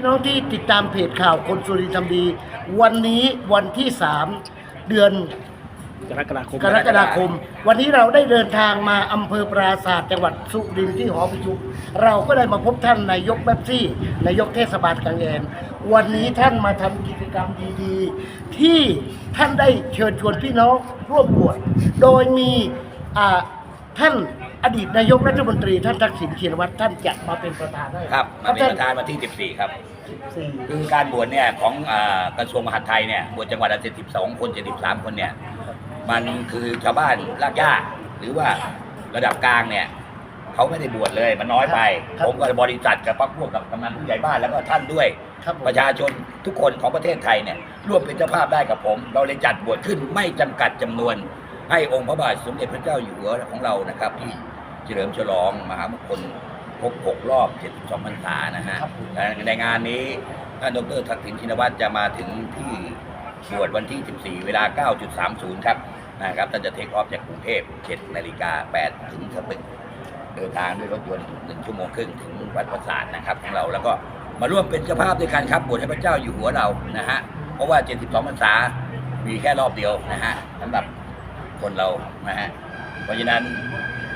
พี่น้องที่ติดตามเพจข่าวคนสุรินทร์ทำดี วันนี้วันที่ 3 เดือนกรกฎาคมกรกฎาคม วันนี้เราได้เดินทางมาอำเภอปราศาสตร์จังหวัดสุรินทร์ที่หอประชุมเราก็ได้มาพบท่านนายกแป๊บซี่นายกเทศบาลกางแอนวันนี้ท่านมาทำกิจกรรมดีๆ ที่ท่านได้เชิญชวนพี่น้องร่วมบวชโดยมีอ่าท่าน อดีตนายกรัฐมนตรีท่านทักษิณชินวัตรท่านจะมาเป็นประธานให้ครับมาเป็นท่ประธานวันที่ 14 ครับสี่คือการบวชเนี่ยของอ่ากระทรวงมหาดไทยเนี่ยบวชจังหวัดละ72 คน 73 คนเนี่ยมันคือชาวบ้านรากหญ้าหรือว่าระดับกลางเนี่ยเขาไม่ได้บวชเลยมันน้อยไป ผมกับบริษัทกับพรรคพวกกับกำนันผู้ใหญ่บ้านแล้วก็ท่านด้วยครับผมประชาชนทุกคนของประเทศไทยเนี่ยร่วมเป็นเจ้าภาพได้กับผม เราเลยจัดบวชขึ้นไม่จำกัดจำนวน ให้องค์พระบาทสมเด็จพระเจ้าอยู่หัวของเรานะครับ ที่เฉลิมฉลองมหามงคลครบ6รอบ 72พรรษานะฮะครับผมในงานนี้ท่านดรทักษิณชินวัตรจะมาถึงที่บวชวันที่ 14 เวลา 9.30 ครับนะครับท่านจะเทคออฟจากกรุงเทพ7นาฬิกา8ถึงสตึกเดินทางด้วยรถยนต์หนึ่งชั่วโมงครึ่งถึงวัดประสาทนะครับของเราแล้วก็มาร่วมเป็นเจ้าภาพด้วยกันครับบวชให้พระเจ้าอยู่หัวเรานะฮะเพราะว่า 72พรรษามีแค่รอบเดียวนะฮะสำหรับ คนเรานะฮะเพราะฉะนั้น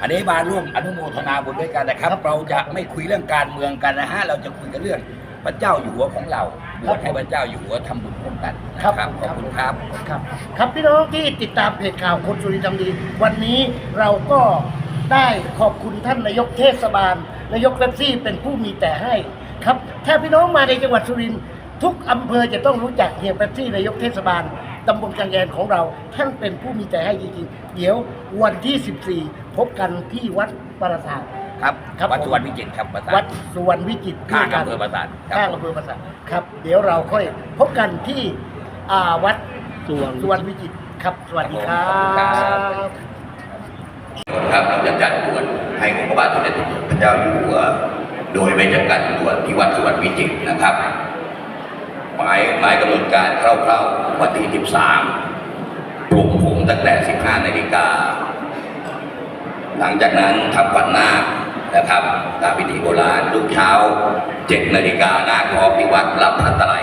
อันนี้มาร่วมอนุโมทนาบุญด้วยกันนะครับ เราจะไม่คุยเรื่องการเมืองกันนะฮะเราจะคุยกันเรื่องพระเจ้าอยู่หัวของเราบวชให้พระเจ้าอยู่หัวทำบุญร่วมกันนะครับขอบคุณครับครับ ครับพี่น้องที่ติดตามเพจข่าวคนสุรินทร์ทำดี วันนี้เราก็ได้ขอบคุณท่านนายกเทศบาลนายกเป๊ปซี่เป็นผู้มีแต่ให้ครับถ้าพี่น้องมาในจังหวัดสุรินทร์ทุกอำเภอจะต้องรู้จักเฮียเป๊ปซี่นายกเทศบาล ตำบลกางแกนของเรา ท่านเป็นผู้มีแต่ให้จริงๆ เดี๋ยววันที่ 14 พบกันที่วัดปราสาท ครับครับวัดสุวรรณวิจิตรครับประสาวัทดสุวรรณวิจิตรข้างด้วยกัอำเภอประสาทครับข้างอำเภอประสาทครับ เดี๋ยวเราค่อยพบกันที่อ่าวัดส่วนสุวรรณวิจิตรครับ สวัสดีครัขอบคุณครับ บ ครับเราจะจัดบวชให้องค์พระบาทสมเด็จพระเจ้าอยู่หัวโดยไม่จำกัดจำนวนที่วัดสุวรรณวิจิตรนะครับ หมายหมายกำหนดการคร่าวๆวันที่ 13ปลุกผมตั้งแต่ 15 นาฬิกา หลังจากนั้นทำวัญนานะครับตามพิธีโบราณลุกเช้า 7 นาฬิกาหน้าคพร้อมที่วัดรับพัตไตร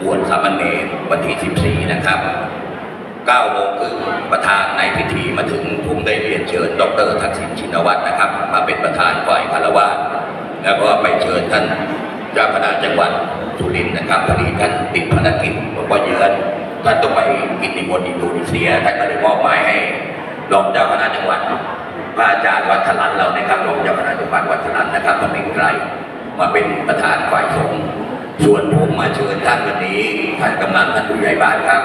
บวชสามเณรวันที่ 14 นะครับ9โมงครึ่งประธานในพิธีมาถึงผมได้เรียนเชิญ ดรทักษิณชินวัตรนะครับ มาเป็นประธานฝ่ายคารวะแล้วก็ไปเชิญท่านเจ้าคณะจังหวัด สุรินทร์นะครับพอดีท่านติดภารกิจบอกว่าเยือนท่านต้องไปกินนิมนต์อินโดนีเซียท่านก็เลยมอบหมายให้รองเจ้าคณะจังหวัดพระอาจารย์วัดถลันเรานะครับรองเจ้าคณะจังหวัดวัดถลันนะครับมาเป็นไกลมาเป็นประธานฝ่ายสงฆ์ส่วนผมมาเชิญท่านวันนี้ท่านกำนันท่านผู้ใหญ่บ้านครับ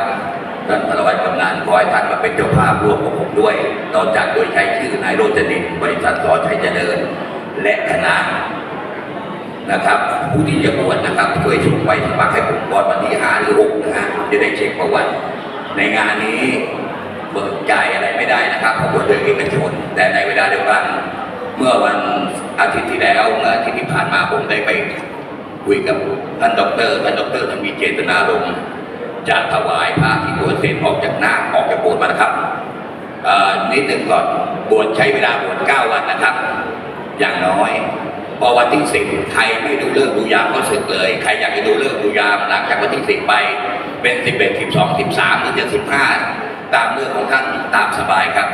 ท่านพลวัตกำนันขอให้ท่านมาเป็นเจ้าภาพร่วมกับผมด้วยนอกจากโดยใช้ชื่อนายโรจนินบริษัทสอชัยเจริญ และคณะ นะครับผู้ที่จะบวชนะครับช่วยส่งไปสมัครให้ผมก่อนวันที่ห้าหรือหกนะฮะจะได้เช็คประวัติ ในงานนี้เบิกจ่ายอะไรไม่ได้นะครับเพราะบวชโดยเอกชนแต่ในเวลาเดียวกัน เมื่อวันอาทิตย์ที่แล้วเมื่ออาทิตย์ที่ผ่านมาผมได้ไปคุยกับท่านดอกเตอรท่านดอกเตอรท่านมีเจตนารมณ์จะถวายพระที่บวชเสร็จออกจากหน้าออกจากโบสถ์มานะครับนิดหนึ่งก่อนบวชใช้เวลาบวช9วันนะครับ อย่างน้อย พอวันที่สิบใครไม่ดูเลิกดูยามก็สึกเลย ใครอยากจะดูเลิกดูยามหลังจากวันที่สิบไป เป็นสิบเอ็ดสิบสองสิบสามหรือจะสิบห้าตามเรื่องของท่านตามสบายครับ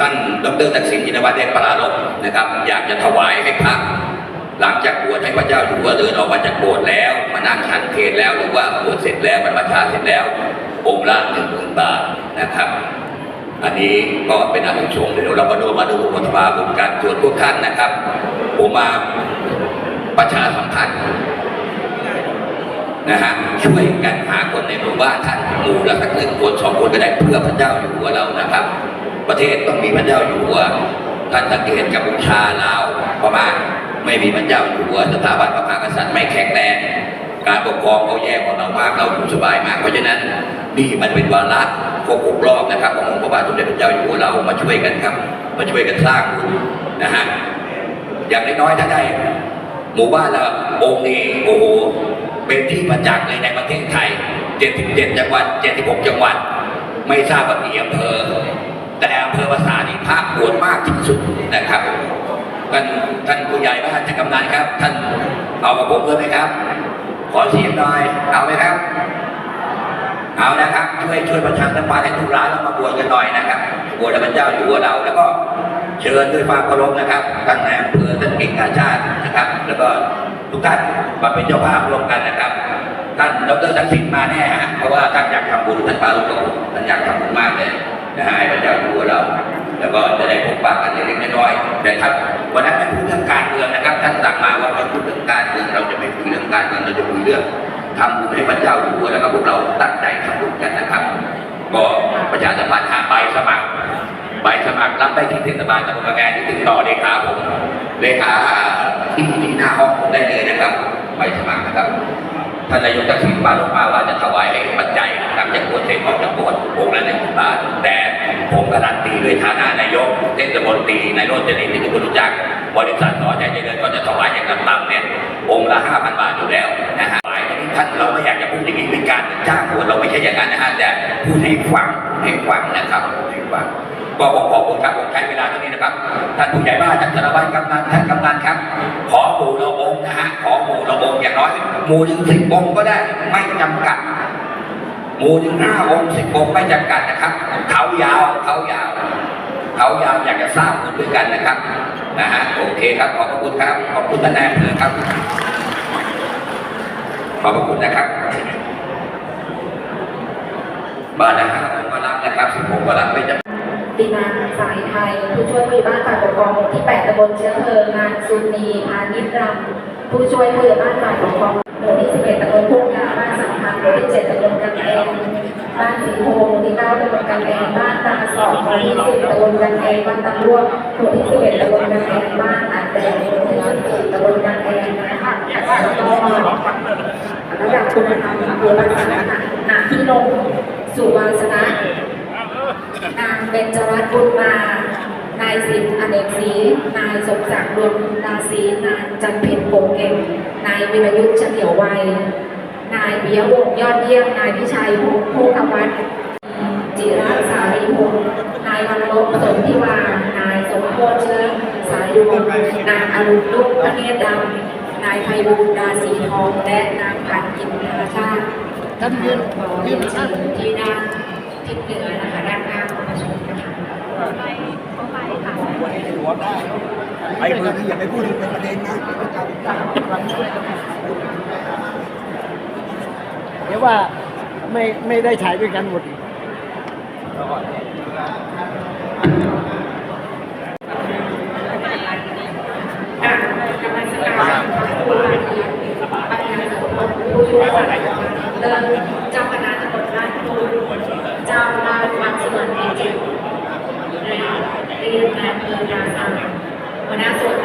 ท่านดรทักษิณชินวัตรได้ปรารภนะครับ อยากจะถวายให้พระหลังจากบวชให้พระเจ้าอยู่หัวเดินออกมาจากโบสถ์แล้ว มานั่งฉันเพลแล้วหรือว่าบวชเสร็จแล้วบรรพชาเสร็จแล้วองค์ละหนึ่งหมื่นบาทนะครับ อันนี้ก็เป็นอานิสงส์เดี๋ยวเรามาดูมาดูบทบาทบุญกันส่วนพวกท่านนะครับ ผมมาประชาสัมพันธ์นะฮะช่วยกันหาคนในหมู่บ้านท่านหมู่ละสักหนึ่งคนสองคนก็ได้เพื่อพระเจ้าอยู่หัวเรานะครับ ประเทศต้องมีพระเจ้าอยู่หัวท่านสังเกตกัมพูชาลาวพม่าไม่มีพระเจ้าอยู่หัวสถาบันพระมหากษัตริย์ไม่แข็งแรงการปกครองเขาแย่กว่าเรามากเราอยู่สบายมาก เพราะฉะนั้นนี่มันเป็นวาระ ครบหกรอบนะครับขององค์พระบาทสมเด็จพระเจ้าอยู่หัวเรามาช่วยกันครับ มาช่วยกันสร้างบุญนะฮะอย่างน้อยๆถ้าได้หมู่บ้านละองค์นี้โอ้โหเป็นที่ประจักษ์เลยในประเทศไทย 77 จังหวัด 76 จังหวัด ไม่ทราบว่ากี่อำเภอ แต่อำเภอภาษานี่ภาคบวชมากที่สุดนะครับท่านท่านผู้ใหญ่บ้านท่านกำนันครับ ท่านเอากับผมด้วยไหมครับ ขอเสียงหน่อยเอาไหมครับ เอานะครับช่วยช่วยประชาสัมพันธ์ให้ทุกร้านเรามาบวชกันหน่อยนะครับบวชพระเจ้าอยู่หัวเราแล้วก็เชิญด้วยความเคารพนะครับท่านนายอำเภอท่านเก่งกาชาตินะครับ แล้วก็ทุกท่านมาเป็นเจ้าภาพร่วมกันนะครับท่านดรทักษิณมาแน่ฮะเพราะว่าท่านอยากทำบุญท่านปาลุกโตท่านอยากทำบุญมากเลยนะฮะให้พระเจ้าอยู่หัวเรา แล้วก็จะได้พบปะกันเล็กๆน้อยๆแต่ครับวันนั้นไม่พูดเรื่องการเมืองนะครับท่านสั่งมาว่าไม่พูดเรื่องการเมืองเราจะไม่คุยเรื่องการเมืองเราจะคุยเรื่อง ทำบุญให้พระเจ้าอยู่หัวแล้วก็พวกเราตั้งใจทำบุญกันนะครับ ก็ประชาสัมพันธ์หาใบสมัครใบสมัครรับได้ที่เทศบาลตำบลกระแกที่ติดต่อเลขาผมเลขาที่ที่หน้าห้องผมได้เลยนะครับใบสมัครนะครับท่านนายกทักษิณมาลงมาว่าจะถวายให้ปัจจัยหลังจากบวชเสร็จออกจากบวชองค์ละหนึ่งบาทแต่ผมการันตีด้วยฐานะนายกเทศมนตรีนายโรจนีที่ทุกคนรู้จักบริษัทต่อใจเจริญก็จะถวายอย่างต่ำๆเนี่ยองค์ละห้าพันบาทอยู่แล้วนะฮะ ที่ท่านเราไม่อยากจะพูดอย่างนี้เป็นการจ้างบวชเราไม่ใช่อย่างนั้นนะฮะแต่พูดให้ฟังให้ฟังนะครับให้ฟังก็ขอขอบคุณครับผมใช้เวลาเท่านี้นะครับท่านผู้ใหญ่บ้านท่านสารวัตรกำนันท่านกำนันครับ ขอหมู่เราองค์นะฮะขอหมู่เราองค์อย่างน้อยหมู่หนึ่งสิบองค์ก็ได้ไม่จำกัดหมู่หนึ่งห้าองค์สิบองค์ไม่จำกัดนะครับเขายาวเขายาวเขายาวอยากจะสร้างบุญด้วยกันนะครับนะฮะโอเคครับขอบพระคุณครับขอบคุณท่านนายอำเภอครับ ขอบพระคุณนะครับบ้านละห้าองค์ก็รับนะครับสิบองค์ก็รับไม่จำตีนาสายไทย ผู้ช่วยผู้ใหญ่บ้านฝ่ายปกครองหมู่ที่8ตำบลเชื้อเพลิงงานซุนีพาณิชรำผู้ช่วยผู้ใหญ่บ้านฝ่ายปกครองหมู่ที่11ตำบลทุ่งยาบ้านสัมพันธ์หมู่ที่7ตำบลกันเองบ้านสีโพหมู่ที่9ตำบลกันเองบ้านตาสอบหมู่ที่10ตำบลกันเองบ้านตะลวกหมู่ที่11ตำบลกันเองบ้านอัดแดงหมู่ที่14ตำบลกันเองนะคะแล้วก็ ระดับคุณธรรมอำเภอบ้านสังขะนาที่ลงสุวาสนะนางเบญจรัตน์บุญมานายสิทธิ์อเนกศรีนายสมศักดิ์ดวงราศีนางจันเพ็ญโปงเก่งนายวิรยุทธ์เฉลียววัย นายปิยวงยอดเยี่ยมนายพิชัยพงโภควัฒน์จิรัตสารีพงศ์นายวันลบสนธิวานายสมโพเชื้อสายดวงนางอรุณลุกพระเนตรดำ นายไพบูลดาสีทองและนางผันกินธรรมชาติท่านยืนขอยืเรียนท่าเชินที่ด้านทิศเหนือนะคะด้านข้างของประชุมนะคะไปเมืองอย่าไปพูดเป็นประเด็นนะเดี๋ยวว่าไม่ไม่ได้ถ่ายด้วยกันหมดอีก อะก เรมการผู้บริหารประธานสภารเมเจ้าคณะตำบลบ้านตูเจ้าอาวาดวัดสวนเอเจนและเรียนนายอำเภอยาซังหัวหน้าส่วน